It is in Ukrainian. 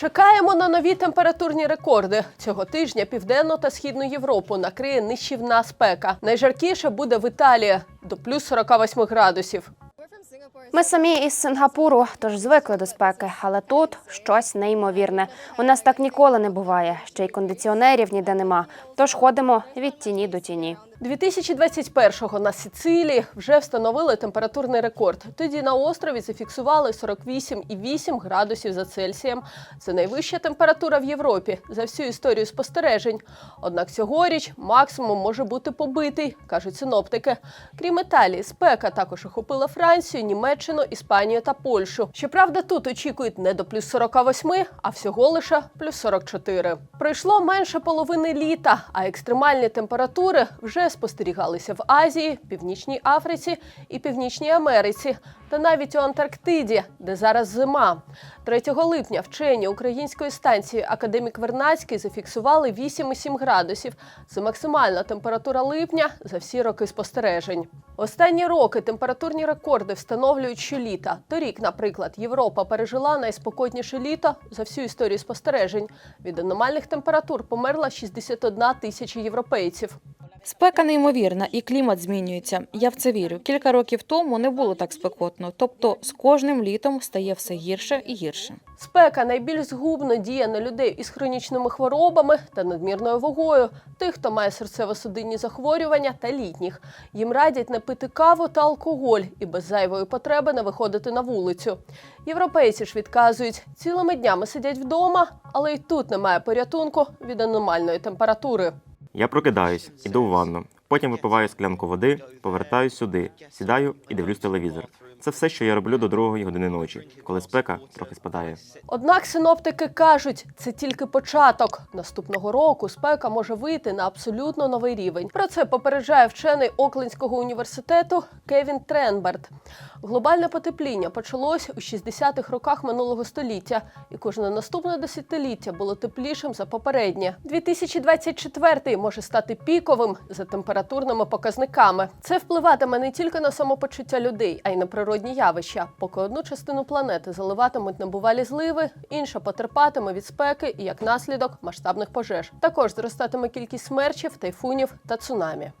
Чекаємо на нові температурні рекорди. Цього тижня південну та східну Європу накриє нищівна спека. Найжаркіше буде в Італії до плюс 48 градусів. Ми самі із Сингапуру, тож звикли до спеки, але тут щось неймовірне. У нас так ніколи не буває. Ще й кондиціонерів ніде нема. Тож ходимо від тіні до тіні. 2021-го на Сицилії вже встановили температурний рекорд. Тоді на острові зафіксували 48,8 градусів за Цельсієм. Це найвища температура в Європі за всю історію спостережень. Однак цьогоріч максимум може бути побитий, кажуть синоптики. Крім Італії, спека також охопила Францію, Німеччину, Іспанію та Польщу. Щоправда, тут очікують не до плюс 48, а всього лише плюс 44. Пройшло менше половини літа, а екстремальні температури вже спостерігалися в Азії, Північній Африці і Північній Америці, та навіть у Антарктиді, де зараз зима. 3 липня вчені української станції Академік Вернацький зафіксували 8,7 градусів. Це максимальна температура липня за всі роки спостережень. Останні роки температурні рекорди встановлюють щоліта. Торік, наприклад, Європа пережила найспокійніше літо за всю історію спостережень. Від аномальних температур померла 61 тисяча європейців. Спека неймовірна і клімат змінюється. Я в це вірю. Кілька років тому не було так спекотно. Тобто з кожним літом стає все гірше і гірше. Спека найбільш згубно діє на людей із хронічними хворобами та надмірною вагою, тих, хто має серцево-судинні захворювання та літніх. Їм радять не пити каву та алкоголь і без зайвої потреби не виходити на вулицю. Європейці ж відказують, цілими днями сидять вдома, але й тут немає порятунку від аномальної температури. Я прокидаюсь, іду в ванну, потім випиваю склянку води, повертаюсь сюди, сідаю і дивлюсь телевізор. Це все, що я роблю до другої години ночі, коли спека трохи спадає. Однак синоптики кажуть, це тільки початок. Наступного року спека може вийти на абсолютно новий рівень. Про це попереджає вчений Оклендського університету Кевін Тренберт. Глобальне потепління почалось у 60-х роках минулого століття, і кожне наступне десятиліття було теплішим за попереднє. 2024 може стати піковим за температурними показниками. Це впливатиме не тільки на самопочуття людей, а й на природні явища. Поки одну частину планети заливатимуть небувалі зливи, інша потерпатиме від спеки і як наслідок масштабних пожеж. Також зростатиме кількість смерчів, тайфунів та цунамі.